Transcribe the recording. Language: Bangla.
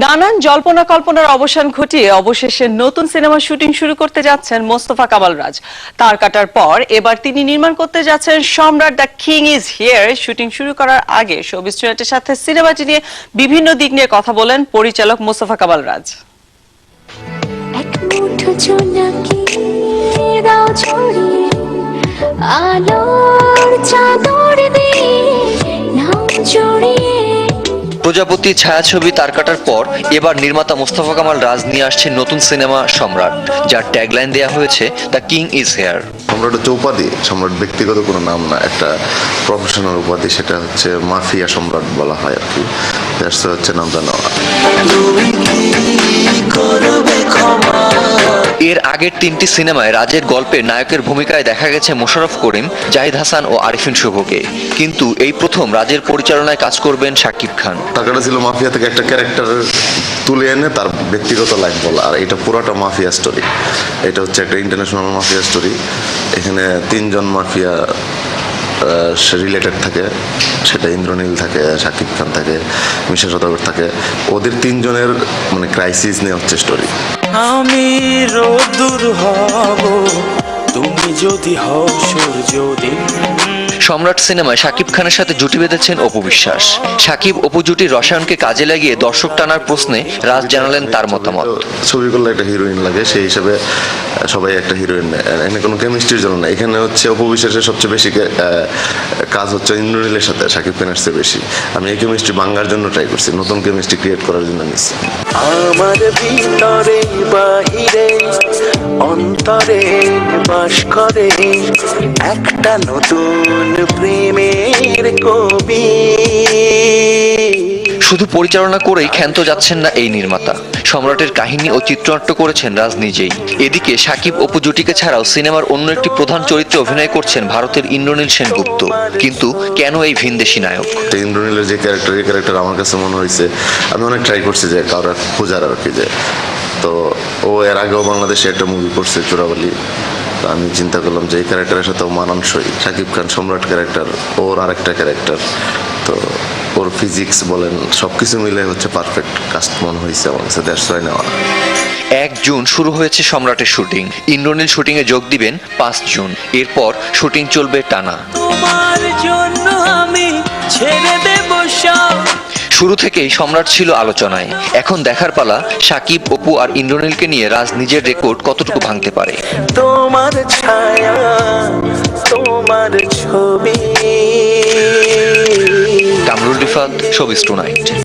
নানান জল্পনা কল্পনার অবসান ঘটিয়ে অবশেষে নতুন সিনেমা শুটিং শুরু করতে যাচ্ছেন মোস্তফা কামাল রাজ। তার কাটার পর এবার তিনি নির্মাণ করতে যাচ্ছেন সম্রাট the king is here. Shooting শুরু করার আগে শোবিজ টুয়েটের সাথে সিনেমাটি নিয়ে বিভিন্ন দিক নিয়ে কথা বলেন পরিচালক মোস্তফা কামাল রাজ। আলোর প্রজাপতি ছায়াছবি তার কাটার পর এবার নির্মাতা মোস্তফা কামাল রাজ নিয়ে আসছেন নতুন সিনেমা সম্রাট। যার ট্যাগলাইন দেয়া হয়েছে দ্য কিং ইজ হেয়ার সম্রাট হচ্ছে উপাধি সম্রাট ব্যক্তিগত কোনো নাম না একটা প্রফেশনাল উপাধি সেটা হচ্ছে মাফিয়া সম্রাট বলা হয় আর কি। হচ্ছে নামটা নেওয়া এর আগের তিনটি সিনেমায় রাজের গল্পে নায়কের ভূমিকায় দেখা গেছে মোশারফ করিম, জাহিদ হাসান ও আরিফিন শুভকে। কিন্তু এই প্রথম রাজের পরিচালনায় কাজ করবেন শাকিব খান। টাকাটা ছিল মাফিয়া থেকে একটা ক্যারেক্টার তুলে এনে তার ব্যক্তিগত লাইফ বলা। আর এটা পুরোটা মাফিয়া স্টোরি এটা হচ্ছে একটা ইন্টারন্যাশনাল মাফিয়া স্টোরি এখানে তিনজন মাফিয়া রিলেটেড থাকে, সেটা ইন্দ্রনীল থাকে শাকিব খান থাকে, মিশা সদাগর থাকে। ওদের তিনজনের মানে ক্রাইসিস নিয়ে হচ্ছে স্টোরি আমি হব, তুমি যদি হও সূর্য দিন। সম্রাট সিনেমায় শাকিব খানের সাথে জুটি বেঁধেছেন অপু বিশ্বাস। শাকিব অপু জুটির রসায়নকে কাজে লাগিয়ে দর্শক টানার প্রশ্নে রাজ জানালেন তার মতামত। ছবি করলে একটা হিরোইন লাগে সেই হিসাবে সবাই একটা হিরোইন আর এখানে কোনো কেমিস্ট্রির জন্য না। এখানে হচ্ছে অপবিশ্বাসের সবচেয়ে বেশি কাজ হচ্ছে ইন্দ্রনীলের সাথে সাকিব খানের চেয়ে বেশি। আমি এই কেমিস্ট্রি বাঙ্গার জন্য ট্রাই করছি নতুন কেমিস্ট্রি ক্রিয়েট করার জন্য নিচ্ছি। আমার ভিতরে বাহিরে অন্তরে বাস করে একটা নতুন প্রেমের কবি। শুধু পরিচালনা করেই ক্ষান্ত যাচ্ছেন না এই নির্মাতা। সম্রাটের কাহিনী ও চিত্রনাট্য করেছেন রাজ নিজেই। এদিকে সাকিব অপু জুটিকে ছাড়াও সিনেমার অন্য একটি প্রধান চরিত্রে অভিনয় করছেন ভারতের ইন্দ্রনীল সেনগুপ্ত। কিন্তু কেন এই ভিনদেশি নায়ক? তো ইন্দ্রনীলের যে ক্যারেক্টার এই ক্যারেক্টার আমার কাছে মনে হয়েছে আমি অনেক ট্রাই করছি যে কারোর খোঁজার আর কি যে তো ও এর আগেও বাংলাদেশে একটা মুভি করছে চোরাবালি। তো আমি চিন্তা করলাম যে এই ক্যারেক্টারের সাথে মানানসই। শাকিব খান সম্রাট ক্যারেক্টার ওর আরেকটা ক্যারেক্টার তো ওর ফিজিক্স বলেন সব কিছু মিলে হচ্ছে পারফেক্ট কাস্ট মনে হয়েছে আমার কাছে দ্যাটস ওয়াই নেওয়া। এক জুন শুরু হয়েছে সম্রাটের শুটিং ইন্দ্রনীল শুটিং এ যোগ দিবেন পাঁচ জুন। এরপর শুটিং চলবে টানা। শুরু থেকেই সম্রাট ছিল আলোচনায়। এখন দেখার পালা সাকিব অপু আর ইন্দ্রনীলকে নিয়ে রাজ নিজের রেকর্ড কতটুকু ভাঙতে পারে? তোমার ছায়া তোমার ছবি। Kamrul Rifat showbiz tonight.